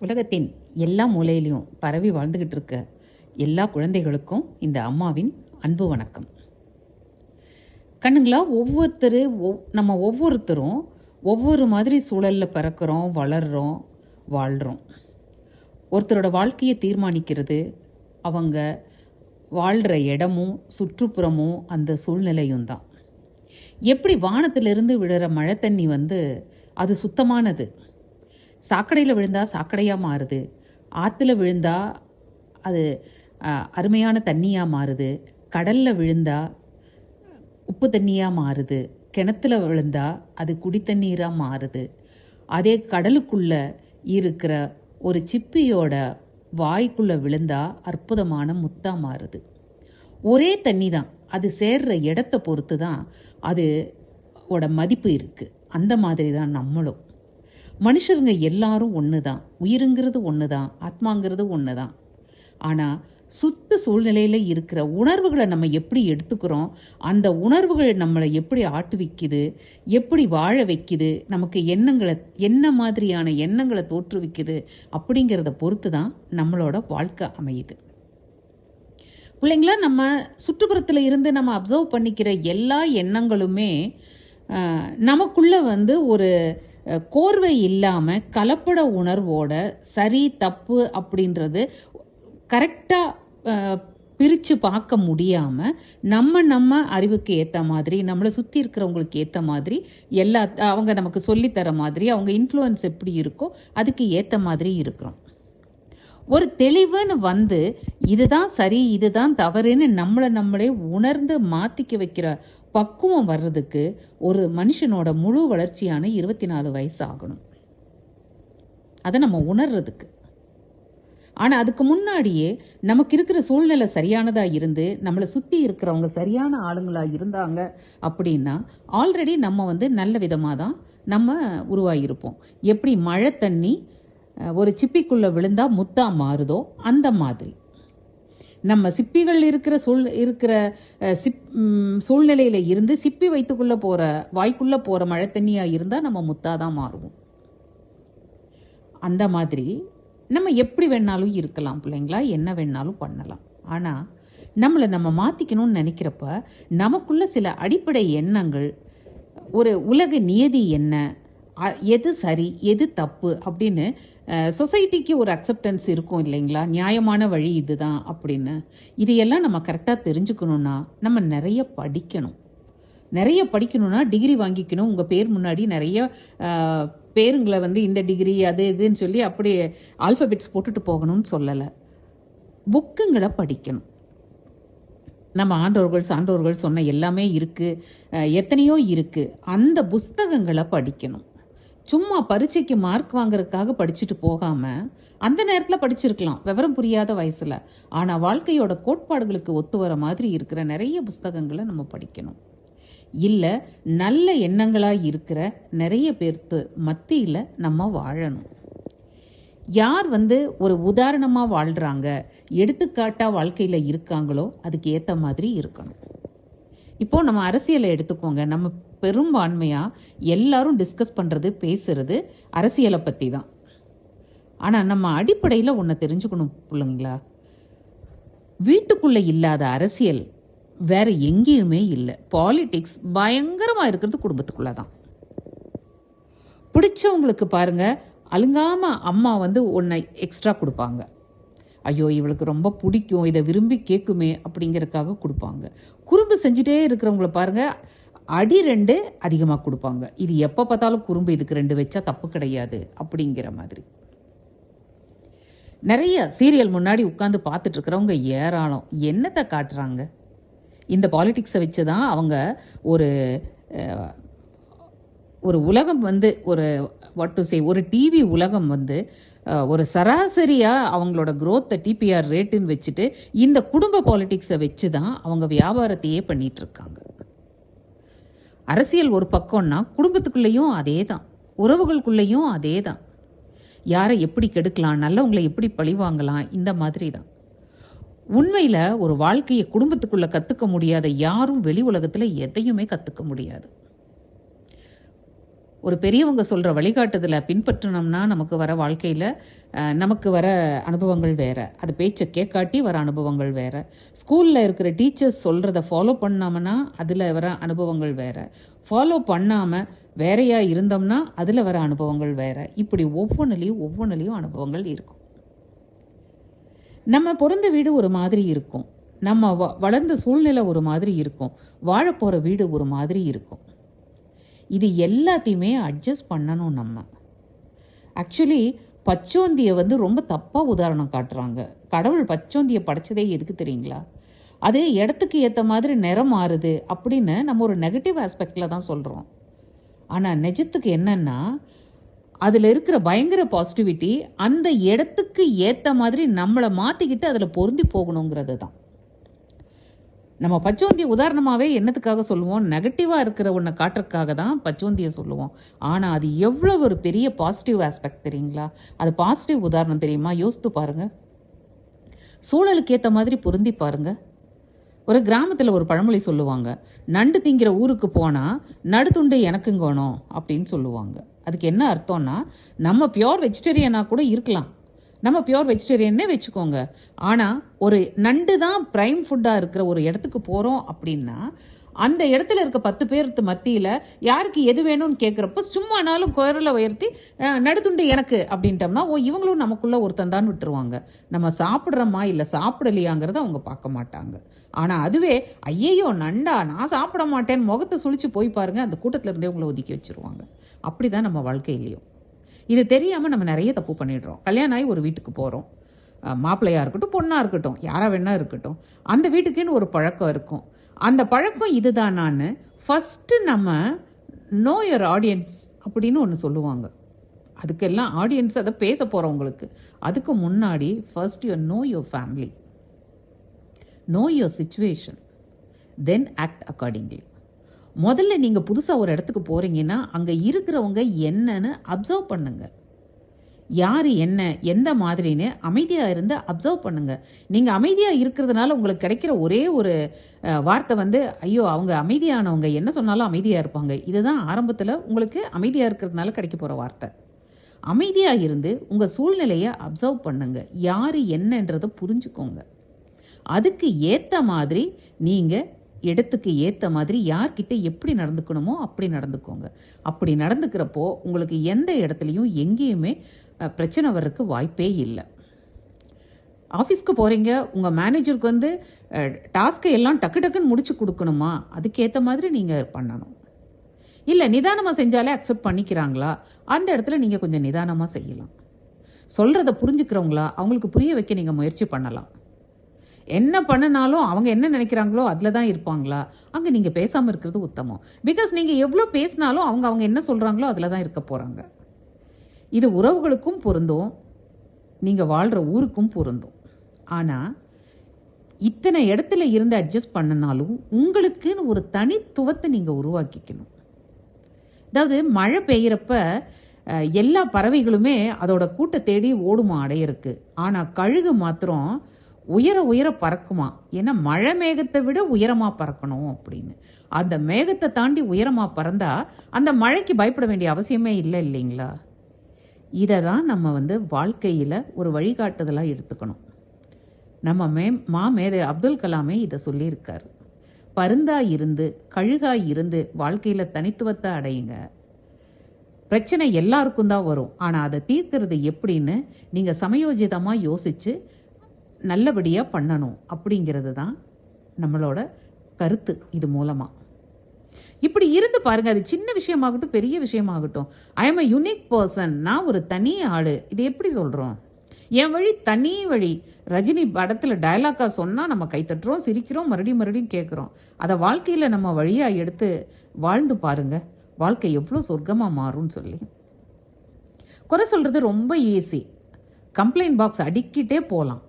உலகத்தின் எல்லா மூலையிலையும் பரவி வாழ்ந்துக்கிட்டு இருக்க எல்லா குழந்தைகளுக்கும் இந்த அம்மாவின் அன்பு வணக்கம். கண்ணுங்களா ஒவ்வொருத்தர் நம்ம ஒவ்வொருத்தரும் ஒவ்வொரு மாதிரி சூழலில் பிறக்கிறோம் வளர்கிறோம் வாழ்கிறோம் ஒருத்தரோட வாழ்க்கையை தீர்மானிக்கிறது அவங்க வாழ்கிற இடமும் சுற்றுப்புறமும் அந்த சூழ்நிலையும் தான். எப்படி வானத்திலிருந்து விழுற மழை தண்ணி வந்து அது சுத்தமானது? சாக்கடையில் விழுந்தா சாக்கடையாக மாறுது. ஆற்றுல விழுந்தா அது அருமையான தண்ணியாக மாறுது. கடலில் விழுந்தா உப்பு தண்ணியாக மாறுது. கிணத்துல விழுந்தா அது குடித்தண்ணீராக மாறுது. அதே கடலுக்குள்ளே இருக்கிற ஒரு சிப்பியோட வாய்க்குள்ளே விழுந்தா அற்புதமான முத்தா மாறுது. ஒரே தண்ணி தான் அது சேர்ற இடத்த பொறுத்து தான் அது ஓட மதிப்பு இருக்குது அந்த மாதிரி தான் நம்மளும். மனுஷருங்க எல்லாரும் ஒன்று தான் உயிருங்கிறது ஒன்று தான் ஆத்மாங்கிறது ஒன்று தான் ஆனால் சுத்த சூழ்நிலையில் இருக்கிற உணர்வுகளை நம்ம எப்படி எடுத்துக்கிறோம்? அந்த உணர்வுகள் நம்மளை எப்படி ஆட்டுவிக்குது? எப்படி வாழ வைக்குது? நமக்கு எண்ணங்களை என்ன மாதிரியான எண்ணங்களை தோற்றுவிக்குது? அப்படிங்கிறத பொறுத்து தான் நம்மளோட வாழ்க்கை அமையுது. பிள்ளைங்களா நம்ம சுற்றுப்புறத்தில் இருந்து நம்ம அப்சர்வ் பண்ணிக்கிற எல்லா எண்ணங்களுமே நமக்குள்ளே வந்து ஒரு கோர்வை இல்லாமல் கலப்பட உணர்வோட சரி தப்பு அப்படின்றது கரெக்டாக பிரித்து பார்க்க முடியாமல் நம்ம நம்ம அறிவுக்கு ஏற்ற மாதிரி நம்மளை சுற்றி இருக்கிறவங்களுக்கு ஏற்ற மாதிரி எல்லா அவங்க நமக்கு சொல்லித்தர மாதிரி அவங்க இன்ஃப்ளூயன்ஸ் எப்படி இருக்கோ அதுக்கு ஏற்ற மாதிரி இருக்கிறோம். ஒரு தெளிவுன்னு வந்து இதுதான் சரி இதுதான் தவறுன்னு நம்மளை நம்மளே உணர்ந்து மாற்றிக்க வைக்கிற பக்குவம் வர்றதுக்கு ஒரு மனுஷனோட முழு வளர்ச்சியான இருபத்தி நாலு வயசு ஆகணும் அதை நம்ம உணர்றதுக்கு. ஆனால் அதுக்கு முன்னாடியே நமக்கு இருக்கிற சூழ்நிலை சரியானதாக இருந்து நம்மளை சுற்றி இருக்கிறவங்க சரியான ஆளுங்களாக இருந்தாங்க அப்படின்னா ஆல்ரெடி நம்ம வந்து நல்ல விதமாக தான் நம்ம உருவாகியிருப்போம் எப்படி மழை தண்ணி ஒரு சிப்பிக்குள்ளே விழுந்தால் முத்தாக மாறுதோ அந்த மாதிரி. நம்ம சிப்பிகள் இருக்கிற சூழ் இருக்கிற சிப் சூழ்நிலையில் சூழ்நிலையில இருந்து சிப்பி வைத்துக்குள்ள போற வாய்க்குள்ள போற மழை தண்ணியா இருந்தா நம்ம முத்தாக தான் மாறுவோம். அந்த மாதிரி நம்ம எப்படி வேணாலும் இருக்கலாம் பிள்ளைங்களா என்ன வேணாலும் பண்ணலாம். ஆனால் நம்மளை நம்ம மாற்றிக்கணும்னு நினைக்கிறப்ப நமக்குள்ள சில அடிப்படை எண்ணங்கள் ஒரு உலக நியதி என்ன எது சரி எது தப்பு அப்படின்னு சொசைட்டிக்கு ஒரு அக்செப்டன்ஸ் இருக்கும் இல்லைங்களா? நியாயமான வழி இதுதான் அப்படின்னு. இதையெல்லாம் நம்ம கரெக்டாக தெரிஞ்சுக்கணும்னா நம்ம நிறைய படிக்கணும். நிறைய படிக்கணும்னா டிகிரி வாங்கிக்கணும். உங்கள் பேர் முன்னாடி நிறைய பேருங்களை வந்து இந்த டிகிரி அது இதுன்னு சொல்லி அப்படியே ஆல்ஃபபெட்ஸ் போட்டுட்டு போகணும்னு சொல்லலை. புக்குங்களை படிக்கணும். நம்ம ஆண்டோர்கள் சான்றோர்கள் சொன்ன எல்லாமே இருக்குது எத்தனையோ இருக்குது அந்த புஸ்தகங்களை படிக்கணும். சும்மா பரீட்சைக்கு மார்க் வாங்குறதுக்காக படிச்சுட்டு போகாம அந்த நேரத்தில் படிச்சிருக்கலாம். விவரம் புரியாத வயசுல. ஆனால் வாழ்க்கையோட கோட்பாடுகளுக்கு ஒத்து வர மாதிரி இருக்கிற நிறைய புஸ்தகங்களை நம்ம படிக்கணும். இல்லை நல்ல எண்ணங்களாக இருக்கிற நிறைய பேர்த்து மத்தியில் நம்ம வாழணும். யார் வந்து ஒரு உதாரணமாக வாழ்கிறாங்க எடுத்துக்காட்டாக வாழ்க்கையில் இருக்காங்களோ அதுக்கு ஏற்ற மாதிரி இருக்கணும். இப்போ நம்ம அரசியலை எடுத்துக்கோங்க. நம்ம பெரும்பான்மையா எல்லாரும் டிஸ்கஸ் பண்றது பேசுறது அரசியலை பத்தி தான் ஆனா நம்ம அடிப்படையில ஒன்றை தெரிஞ்சுக்கணும் பிள்ளைங்களா? வீட்டுக்குள்ள இல்லாத அரசியல் வேற எங்கேயுமே இல்லை. பாலிடிக்ஸ் பயங்கரமா இருக்கிறது குடும்பத்துக்குள்ளே தான் பிடிச்சவங்களுக்கு பாருங்க அலுங்காம அம்மா வந்து ஒன்றை எக்ஸ்ட்ரா கொடுப்பாங்க. ஐயோ இவளுக்கு ரொம்ப பிடிக்கும் இதை விரும்பி கேட்குமே அப்படிங்கிறதுக்காக கொடுப்பாங்க. குறும்பு செஞ்சுட்டே இருக்கிறவங்கள பாருங்க அடி ரெண்டு அதிகமாக கொடுப்பாங்க. இது எப்போ பார்த்தாலும் குறும்பு இதுக்கு ரெண்டு வச்சா தப்பு கிடையாது அப்படிங்கிற மாதிரி. நிறைய சீரியல் முன்னாடி உட்காந்து பார்த்துட்டு இருக்கிறவங்க ஏராளம். என்னத்தை காட்டுறாங்க? இந்த பாலிட்டிக்ஸை வச்சு தான் அவங்க ஒரு ஒரு உலகம் வந்து ஒரு வாட் டு சே ஒரு டிவி உலகம் வந்து ஒரு சராசரியாக அவங்களோட க்ரோத்தை டிபிஆர் ரேட்டுன்னு வச்சுட்டு இந்த குடும்ப பாலிட்டிக்ஸை வச்சு தான் அவங்க வியாபாரத்தையே பண்ணிகிட்ருக்காங்க அரசியல் ஒரு பக்கம்னா குடும்பத்துக்குள்ளேயும் அதே தான் உறவுகளுக்குள்ளேயும் அதே தான் யாரை எப்படி கெடுக்கலாம் நல்லவங்களை எப்படி பழி வாங்கலாம் இந்த மாதிரி தான் உண்மையில் ஒரு வாழ்க்கையை குடும்பத்துக்குள்ளே கற்றுக்க முடியாத யாரும் வெளி உலகத்தில் எதையுமே கற்றுக்க முடியாது. ஒரு பெரியவங்க சொல்கிற வழிகாட்டுதலை பின்பற்றினோம்னா நமக்கு வர வாழ்க்கையில் நமக்கு வர அனுபவங்கள் வேறு. அது பேச்சை கேட்காட்டி வர அனுபவங்கள் வேறு. ஸ்கூலில் இருக்கிற டீச்சர்ஸ் சொல்கிறத ஃபாலோ பண்ணாமனா அதில் வர அனுபவங்கள் வேறு. ஃபாலோ பண்ணாமல் வேறையாக இருந்தோம்னா அதில் வர அனுபவங்கள் வேறு. இப்படி ஒவ்வொன்றுலேயும் ஒவ்வொன்றுலேயும் அனுபவங்கள் இருக்கும். நம்ம பிறந்த வீடு ஒரு மாதிரி இருக்கும். நம்ம வ- வளர்ந்த சூழ்நிலை ஒரு மாதிரி இருக்கும். வாழப்போகிற வீடு ஒரு மாதிரி இருக்கும். இது எல்லாத்தையுமே அட்ஜஸ்ட் பண்ணணும் நம்ம. ஆக்சுவலி பச்சோந்தியை வந்து ரொம்ப தப்பாக உதாரணம் காட்டுறாங்க. கடவுள் பச்சோந்தியை படைச்சதே எதுக்கு தெரியுங்களா? அதே இடத்துக்கு ஏற்ற மாதிரி நிறம் மாறுது அப்படின்னு நம்ம ஒரு நெகட்டிவ் ஆஸ்பெக்டில் தான் சொல்கிறோம் ஆனால் நிஜத்துக்கு என்னென்னா அதில் இருக்கிற பயங்கர பாசிட்டிவிட்டி அந்த இடத்துக்கு ஏற்ற மாதிரி நம்மளை மாற்றிக்கிட்டு அதில் பொருந்தி போகணுங்கிறது தான். நம்ம பச்சோந்திய உதாரணமாகவே என்னத்துக்காக சொல்லுவோம்? நெகட்டிவாக இருக்கிற ஒன்றை காட்டுறதுக்காக தான் பச்சோந்தியை சொல்லுவோம். ஆனால் அது எவ்வளோ ஒரு பெரிய பாசிட்டிவ் ஆஸ்பெக்ட் தெரியுங்களா? அது பாசிட்டிவ் உதாரணம் தெரியுமா? யோசித்து பாருங்கள் சூழலுக்கு ஏற்ற மாதிரி பொருந்தி பாருங்கள் ஒரு கிராமத்தில் ஒரு பழமொழி சொல்லுவாங்க. நண்டு திங்கிற ஊருக்கு போனால் நடுத்துண்டு எனக்குங்கணும் அப்படின்னு சொல்லுவாங்க. அதுக்கு என்ன அர்த்தம்னா நம்ம பியோர் வெஜிடேரியனாக கூட இருக்கலாம். நம்ம பியோர் வெஜிடேரியன்னே வச்சுக்கோங்க. ஆனால் ஒரு நண்டு தான் ப்ரைம் ஃபுட்டாக இருக்கிற ஒரு இடத்துக்கு போகிறோம் அப்படின்னா அந்த இடத்துல இருக்க பத்து பேருக்கு மத்தியில் யாருக்கு எது வேணும்னு கேட்குறப்ப சும்மானாலும் குரலை உயர்த்தி நடுத்துண்டு எனக்கு அப்படின்ட்டோம்னா ஓ இவங்களும் நமக்குள்ளே ஒருத்தன் தான் விட்டுருவாங்க. நம்ம சாப்பிட்றோமா இல்லை சாப்பிடலையாங்கிறத அவங்க பார்க்க மாட்டாங்க. ஆனால் அதுவே ஐயையோ நண்டா நான் சாப்பிட மாட்டேன்னு முகத்தை சுழிச்சு போய் பாருங்கள் அந்த கூட்டத்தில் இருந்தே உங்களை ஒதுக்கி வச்சிருவாங்க. அப்படிதான் நம்ம வாழ்க்கையிலையும். இது தெரியாமல் நம்ம நிறைய தப்பு பண்ணிடுறோம். கல்யாணம் ஆகி ஒரு வீட்டுக்கு போகிறோம் மாப்பிள்ளையாக இருக்கட்டும் பொண்ணாக இருக்கட்டும் யாராக வேணா இருக்கட்டும். அந்த வீட்டுக்குன்னு ஒரு பழக்கம் இருக்கும். அந்த பழக்கம் இதுதானான்னு ஃபஸ்ட்டு நம்ம நோ யர் ஆடியன்ஸ் அப்படின்னு ஒன்று சொல்லுவாங்க. அதுக்கெல்லாம் ஆடியன்ஸ் அதை பேச போகிறவங்களுக்கு அதுக்கு முன்னாடி first you know your family know your situation then act accordingly முதல்ல நீங்கள் புதுசாக ஒரு இடத்துக்கு போகிறீங்கன்னா அங்கே இருக்கிறவங்க என்னன்னு அப்சர்வ் பண்ணுங்க. யார் என்ன எந்த மாதிரின்னு அமைதியாக இருந்து அப்சர்வ் பண்ணுங்க. நீங்கள் அமைதியாக இருக்கிறதுனால உங்களுக்கு கிடைக்கிற ஒரே ஒரு வார்த்தை வந்து ஐயோ அவங்க அமைதியானவங்க என்ன சொன்னாலும் அமைதியாக இருப்பாங்க. இதுதான் ஆரம்பத்தில் உங்களுக்கு அமைதியாக இருக்கிறதுனால கிடைக்க போகிற வார்த்தை. அமைதியாக இருந்து உங்கள் சூழ்நிலையை அப்சர்வ் பண்ணுங்க. யார் என்னன்றதை புரிஞ்சுக்கோங்க. அதுக்கு ஏற்ற மாதிரி நீங்கள் இடத்துக்கு ஏற்ற மாதிரி யார்கிட்ட எப்படி நடந்துக்கணுமோ அப்படி நடந்துக்கோங்க. அப்படி நடந்துக்கிறப்போ உங்களுக்கு எந்த இடத்துலையும் எங்கேயுமே பிரச்சனை வர்றதுக்கு வாய்ப்பே இல்லை. ஆஃபீஸ்க்கு போகிறீங்க உங்கள் மேனேஜருக்கு வந்து டாஸ்க்கை எல்லாம் டக்கு டக்குன்னு முடிச்சு கொடுக்கணுமா? அதுக்கேற்ற மாதிரி நீங்கள் பண்ணணும். இல்லை நிதானமாக செஞ்சாலே அக்செப்ட் பண்ணிக்கிறாங்களா? அந்த இடத்துல நீங்கள் கொஞ்சம் நிதானமாக செய்யலாம். சொல்கிறத புரிஞ்சுக்கிறவங்களா? அவங்களுக்கு புரிய வைக்க நீங்கள் முயற்சி பண்ணலாம். என்ன பண்ணினாலும் அவங்க என்ன நினைக்கிறாங்களோ அதில் தான் இருப்பாங்களா? அங்கே நீங்கள் பேசாமல் இருக்கிறது உத்தமம். பிகாஸ் நீங்கள் எவ்வளோ பேசினாலும் அவங்க அவங்க என்ன சொல்கிறாங்களோ அதில் தான் இருக்க போகிறாங்க இது உறவுகளுக்கும் பொருந்தும். நீங்கள் வாழ்கிற ஊருக்கும் பொருந்தும். ஆனால் இத்தனை இடத்துல இருந்து அட்ஜஸ்ட் பண்ணினாலும் உங்களுக்குன்னு ஒரு தனித்துவத்தை நீங்கள் உருவாக்கிக்கணும். அதாவது மழை பெய்கிறப்ப எல்லா பறவைகளுமே அதோட கூட்டை தேடி ஓடுமா அடையறக்கு. ஆனால் கழுகு மாத்திரம் உயர உயர பறக்குமா? ஏன்னா மழை மேகத்தை விட உயரமாக பறக்கணும் அப்படின்னு. அந்த மேகத்தை தாண்டி உயரமாக பறந்தா அந்த மழைக்கு பயப்பட வேண்டிய அவசியமே இல்லை இல்லைங்களா? இதை தான் நம்ம வந்து வாழ்க்கையில் ஒரு வழிகாட்டுதலாக எடுத்துக்கணும். நம்ம மே மா மேதை அப்துல் கலாமே இதை சொல்லியிருக்கார். பருந்தா இருந்து கழுகாய் இருந்து வாழ்க்கையில் தனித்துவத்தை அடையுங்க. பிரச்சனை எல்லாருக்கும் தான் வரும். ஆனால் அதை தீர்க்கிறது எப்படின்னு நீங்கள் சமயோஜிதமாக யோசித்து நல்லபடியாக பண்ணணும் அப்படிங்கிறது தான் நம்மளோட கருத்து இது மூலமாக இப்படி இருந்து பாருங்க அது சின்ன விஷயமாகட்டும் பெரிய விஷயமாகட்டும். I am a unique person நான் ஒரு தனி ஆளு. இது எப்படி சொல்கிறோம் என் வழி தனி வழி. ரஜினி படத்தில் டயலாக்காக சொன்னால் நம்ம கைத்தட்டுறோம் சிரிக்கிறோம் மறுபடியும் மறுபடியும் கேட்குறோம் அதை வாழ்க்கையில் நம்ம வழியாக எடுத்து வாழ்ந்து பாருங்க. வாழ்க்கை எவ்வளோ சொர்க்கமாக மாறும்னு சொல்லி. குறை சொல்கிறது ரொம்ப ஈஸி கம்ப்ளைண்ட் பாக்ஸ் அடிக்கிட்டே போகலாம்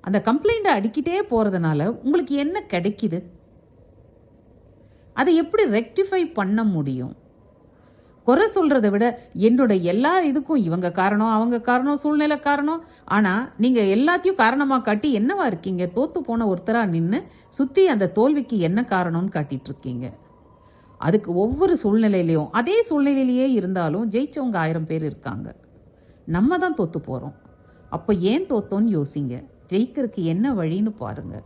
அந்த கம்ப்ளைண்ட்டை அடிக்கிட்டே போறதுனால உங்களுக்கு என்ன கிடைக்குது? அதை எப்படி ரெக்டிஃபை பண்ண முடியும்? குறை சொல்கிறத விட என்னோட எல்லா இதுக்கும் இவங்க காரணம் அவங்க காரணம் சூழ்நிலை காரணம். ஆனா நீங்க எல்லாத்தையும் காரணமா காட்டி என்னவா இருக்கீங்க? தோத்து போன ஒருத்தரா நின்று சுத்தி அந்த தோல்விக்கு என்ன காரணம்னு காட்டிட்டு இருக்கீங்க. அதுக்கு ஒவ்வொரு சூழ்நிலையிலையும் அதே சூழ்நிலையிலேயே இருந்தாலும் ஜெயிச்சவங்க ஆயிரம் பேர் இருக்காங்க. நம்ம தான் தோத்து போகிறோம் அப்போ ஏன் தோத்தோன்னு யோசிங்க. ஜெயிக்கிறதுக்கு என்ன வழின்னு பாருங்க.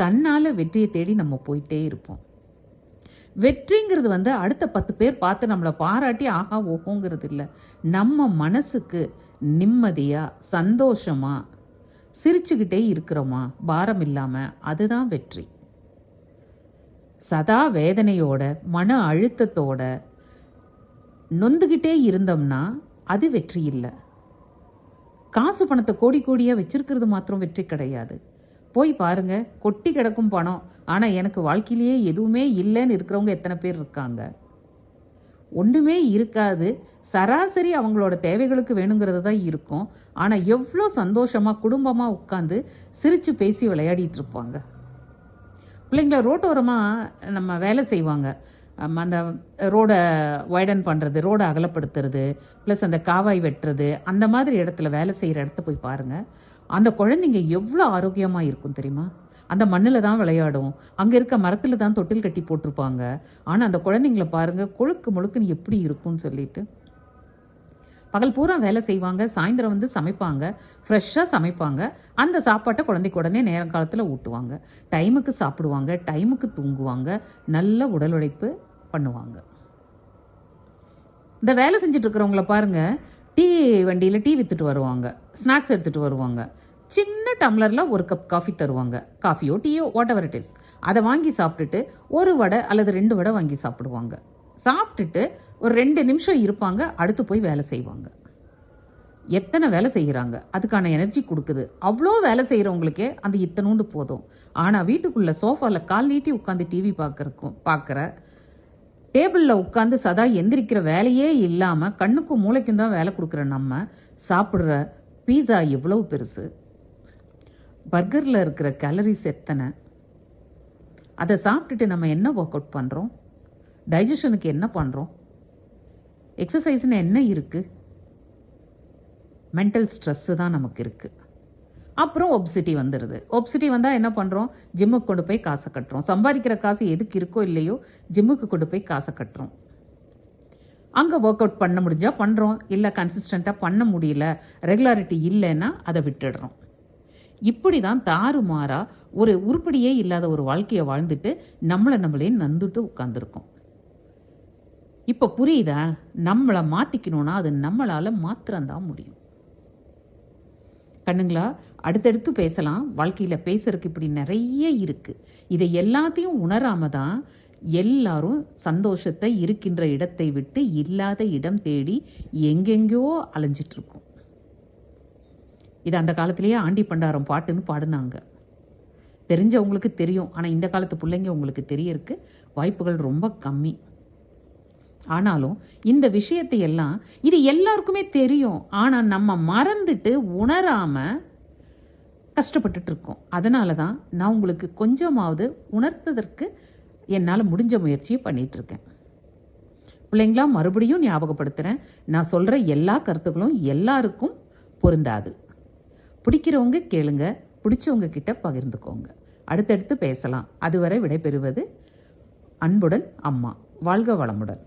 தன்னால் வெற்றியை தேடி நம்ம போயிட்டே இருப்போம். வெற்றிங்கிறது வந்து அடுத்த பத்து பேர் பார்த்து நம்மளை பாராட்டி ஆஹா ஓஹோங்கிறது இல்லை. நம்ம மனசுக்கு நிம்மதியாக சந்தோஷமாக சிரிச்சுக்கிட்டே இருக்கிறோமா? பாரம் இல்லாமல் அதுதான் வெற்றி. சதா வேதனையோட மன அழுத்தத்தோட நொந்துக்கிட்டே இருந்தோம்னா அது வெற்றி இல்லை. காசு பணத்தை கோடி கோடியாக வச்சிருக்கிறது மாத்திரம் வெற்றி கிடையாது. போய் பாருங்க கொட்டி கிடக்கும் பணம். ஆனால் எனக்கு வாழ்க்கையிலேயே எதுவுமே இல்லைன்னு இருக்கிறவங்க எத்தனை பேர் இருக்காங்க? ஒன்றுமே இருக்காது. சராசரி அவங்களோட தேவைகளுக்கு வேணுங்கிறது தான் இருக்கும். ஆனால் எவ்வளோ சந்தோஷமாக குடும்பமாக உட்காந்து சிரித்து பேசி விளையாடிட்டு இருப்பாங்க. பிள்ளைங்கள ரோட்டோரமாக நம்ம வேலை செய்வாங்க. அந்த ரோடை வைடன் பண்ணுறது ரோடை அகலப்படுத்துறது ப்ளஸ் அந்த காவாய் வெட்டுறது அந்த மாதிரி இடத்துல வேலை செய்கிற இடத்த போய் பாருங்கள் அந்த குழந்தைங்க எவ்வளோ ஆரோக்கியமாக இருக்கும் தெரியுமா? அந்த மண்ணில் தான் விளையாடும். அங்கே இருக்க மரத்தில் தான் தொட்டில் கட்டி போட்டிருப்பாங்க. ஆனால் அந்த குழந்தைங்கள பாருங்கள் கொழுக்கு முழுக்குன்னு எப்படி இருக்கும்னு சொல்லிட்டு. பகல் பூரா வேலை செய்வாங்க சாயந்தரம் வந்து சமைப்பாங்க ஃப்ரெஷ்ஷாக சமைப்பாங்க. அந்த சாப்பாட்டை குழந்தைக்கு உடனே நேரம் காலத்தில் ஊட்டுவாங்க. டைமுக்கு சாப்பிடுவாங்க டைமுக்கு தூங்குவாங்க. நல்ல உடல் உழைப்பு பண்ணுவாங்க. இந்த வேலை செஞ்சுட்டு இருக்கிறவங்கள பாருங்க டீ வண்டியில் டீ வித்துட்டு வருவாங்க ஸ்நாக்ஸ் எடுத்துட்டு வருவாங்க. சின்ன டம்ளரில் ஒரு கப் காஃபி தருவாங்க. காஃபியோ டீயோ வாட் எவர் இட் இஸ் அதை வாங்கி சாப்பிட்டுட்டு ஒரு வடை அல்லது ரெண்டு வடை வாங்கி சாப்பிடுவாங்க. சாப்பிட்டுட்டு ஒரு ரெண்டு நிமிஷம் இருப்பாங்க அடுத்து போய் வேலை செய்வாங்க. எத்தனை வேலை செய்கிறாங்க? அதுக்கான எனர்ஜி கொடுக்குது. அவ்வளோ வேலை செய்கிறவங்களுக்கே அந்த இத்தனூண்டு போதும். ஆனால் வீட்டுக்குள்ளே சோஃபாவில் கால் நீட்டி உட்காந்து டிவி பார்க்குறக்கும் பார்க்குற டேபிளில் உட்காந்து சதா எந்திரிக்கிற வேலையே இல்லாமல் கண்ணுக்கும் மூளைக்கும் தான் வேலை கொடுக்குற நம்ம சாப்பிட்ற பீஸா எவ்வளவு பெருசு? பர்கரில் இருக்கிற கேலரிஸ் எத்தனை? அதை சாப்பிட்டுட்டு நம்ம என்ன ஒர்க் அவுட் பண்ணுறோம் டைஜஷனுக்கு என்ன பண்ணுறோம் எக்ஸசைஸ்னு என்ன இருக்குது மென்டல் ஸ்ட்ரெஸ்ஸு தான் நமக்கு இருக்குது அப்புறம் ஒப்சிட்டி வந்துடுது ஒப்சிட்டி வந்தால் என்ன பண்ணுறோம் ஜிம்முக்கு கொண்டு போய் காசை கட்டுறோம். சம்பாதிக்கிற காசு எதுக்கு இருக்கோ இல்லையோ ஜிம்முக்கு கொண்டு போய் காசை கட்டுறோம். அங்கே ஒர்க் அவுட் பண்ண முடிஞ்சால் பண்ணுறோம் இல்லை கன்சிஸ்டண்ட்டாக பண்ண முடியல ரெகுலாரிட்டி இல்லைன்னா அதை விட்டுடுறோம். இப்படி தான் தாறுமாறா ஒரு உருப்படியே இல்லாத ஒரு வாழ்க்கையை வாழ்ந்துட்டு நம்மளை நம்மளே நந்துட்டு உட்காந்துருக்கோம் இப்போ புரியுதா? நம்மளை மாற்றிக்கணும்னா அது நம்மளால் மாத்திரம்தான் முடியும். கண்ணுங்களா? அடுத்தடுத்து பேசலாம். வாழ்க்கையில் பேசுறதுக்கு இப்படி நிறைய இருக்கு. இதை எல்லாத்தையும் உணராம தான் எல்லாரும் சந்தோஷத்தை இருக்கின்ற இடத்தை விட்டு இல்லாத இடம் தேடி எங்கெங்கோ அலைஞ்சிட்டு இருக்கோம் இது அந்த காலத்திலேயே ஆண்டி பண்டாரம் பாட்டுன்னு பாடினாங்க. தெரிஞ்சவங்களுக்கு தெரியும். ஆனால் இந்த காலத்து பிள்ளைங்க உங்களுக்கு தெரியறதுக்கு வாய்ப்புகள் ரொம்ப கம்மி. ஆனாலும் இந்த விஷயத்தை எல்லாம் இது எல்லாருக்குமே தெரியும். ஆனால் நம்ம மறந்துட்டு உணராம கஷ்டப்பட்டுட்டு இருக்கோம் அதனால தான் நான் உங்களுக்கு கொஞ்சமாவது உணர்த்ததற்கு என்னால் முடிஞ்ச முயற்சியை பண்ணிட்டு இருக்கேன் பிள்ளைங்களா மறுபடியும் ஞாபகப்படுத்துகிறேன் நான் சொல்கிற எல்லா கருத்துக்களும் எல்லாருக்கும் பொருந்தாது. பிடிக்கிறவங்க கேளுங்க பிடிச்சவங்க கிட்ட பகிர்ந்துக்கோங்க. அடுத்தடுத்து பேசலாம். அதுவரை விடைபெறுவது அன்புடன் அம்மா. வாழ்க வளமுடன்.